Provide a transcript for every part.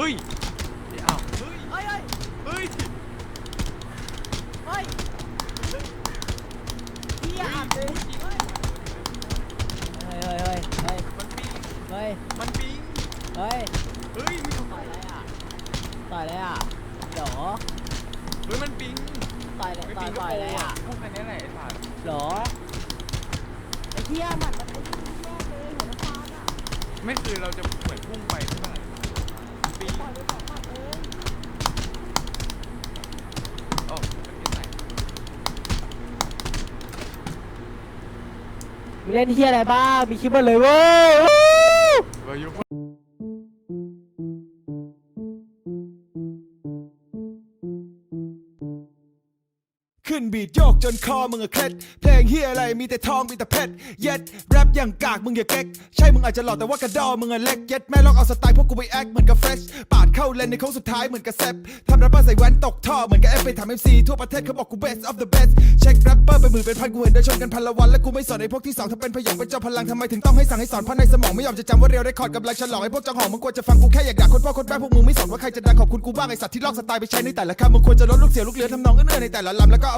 เฮ้ยเดี๋ยวอ้าวเฮ้ยเฮ้ยเฮ้ยเฮ้ยเฮ้ยเฮียอ่านเลยเฮ้ยเฮ้ยเฮ้ยเฮ้ยมันปิงเฮ้ยมันปิงเฮ้ยเฮ้ยไม่ถูกต่อยอะไรอะต่อยอะไรอะเดี๋ยวเฮ้ยมันปิงต่อยอะไรไม่ต่อปิยงก็ต่อยโปอะไรอะอะพวกอันนี้แหละไอ้สัตว์เหรอไอ้เฮียมันมันไอ้แม่เลยหัวน้ำตาลอะไม่คือเราจะเหมือนพุ่งไปใช่ปะปิ มีเล่นเฮียอะไรบ้างมีคลิปมาเลยเว้ย ขึ้นบีดโยกจนคอมึงอะเคล็ด เพลงเฮียอะไรมีแต่ทองมีแต่เพชร เย็ดแรปอย่างกากมึงอย่าเก๊ก ใช่มึงอาจจะหล่อแต่ว่ากระดอมึงอะเล็ก เย็ดแม่ลองเอาสไตล์พวกกูไปแอคเหมือนกับเฟรชปาดเข้าเลนในโค้งสุดท้ายเหมือนกับแซปทำแรปเปอร์ใส่แว่นตกท่อเหมือนกับเอฟไปถามเอ็มซีทั่วประเทศเขาบอกกู best of the best เช็คแรปเปอร์เป็นหมื่นเป็นพันกูเห็นเดินชนกันพันละวันและกูไม่สอนไอ้พวกที่สองถ้าเป็นพยองเป็นเจ้าพลังทำไมถึงต้องให้สั่งให้สอนเพราะในสมองไม่ยอมจะจำว่าเรียวได้คอร์ดกำลังฉลองไอ้พวกจังหองมึงควรจะฟังกูแค่อยากด่าคนพ่อคนแม่พวกมึงไม่สนว่าใครจะดังขอบคุณกูบ้างไอ้สัตว์ที่ลอกสไตล์ไปใช้ในแต่ละคำมึงควรจะลดลูกเสียลูกเรือทำนองเอื้อในแต่ละลำแล้วก็เอา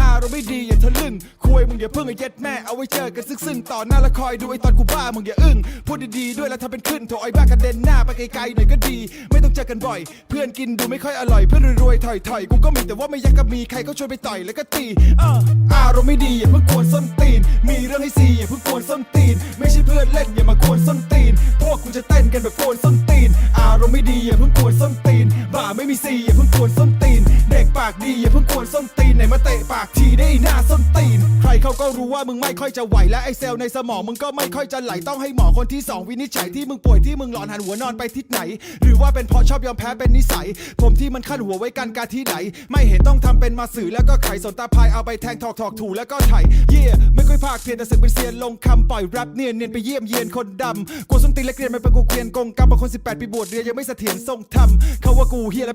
อารมณ์ไม่ดีอย่าทะลึ่งคุยมึงอย่าเพิ่งไอ้เย็ดแม่เอาไว้เจอกันซึ่งๆต่อหน้าแล้วคอยดูไอ้ตอนกูบ้ามึงอย่าอึ้งพูดดีๆด้วยแล้วทำเป็นขึ้นโถไอ้บ้ากระเด็นหน้าไปไกลๆหน่อยก็ดี ไม่ต้องเจอกันบ่อย เพื่อนกินดูไม่ค่อยอร่อยเพื่อนรวยๆถอยๆกูก็มีแต่ว่าไม่อยากกับมีใครก็ชวนไปต่อยแล้วก็ตีเอออารมณ์ไม่ดีอย่าเพิ่งกวนส้นตีน มีเรื่องให้ซีอย่าเพิ่งกวนส้นตีน ไม่ใช่เพื่อนเล่นอย่ามากวนส้นตีน พวกกูจะเต้นกันแบบกวนส้นตีน อารมณ์ไม่ดีอย่าเพิ่งกวนส้นตีนบ่าไม่มีซีอย่าเพิ่งกวนส้นตีน เด็ก ดีอย่าเพิ่งกวนส้นตีนไหนมาเตะปากทีได้หน้าส้นตีน ใครเขาก็รู้ว่ามึงไม่ค่อยจะไหวและไอเซลล์ในสมองมึงก็ไม่ค่อยจะไหลต้องให้หมอคนที่สองวินิจฉัยที่มึงป่วยที่มึงหลอนหันหัวนอนไปทิศไหน หรือว่าเป็นเพราะชอบยอมแพ้เป็นนิสัย ผมที่มันขั้นหัวไว้กันการที่ไหน ไม่เห็นต้องทำเป็นมาสื่อแล้วก็ไขสนตาพายเอาไปแทงถอกถอกถูแล้วก็ไถเย่ไม่ค่อยภาคเพียนแต่สึกเป็นเซียนลงคำปล่อยแรปเนียนเนียนไปเยี่ยมเยียนคนดำกูส้นตีนและเกรียนไม่เป็นกูเกรียนกงกรรมบางคน18ปีบวชเรียนยังไม่เสถียรทรงธรรมเขาว่ากูเฮียแล้วเป็น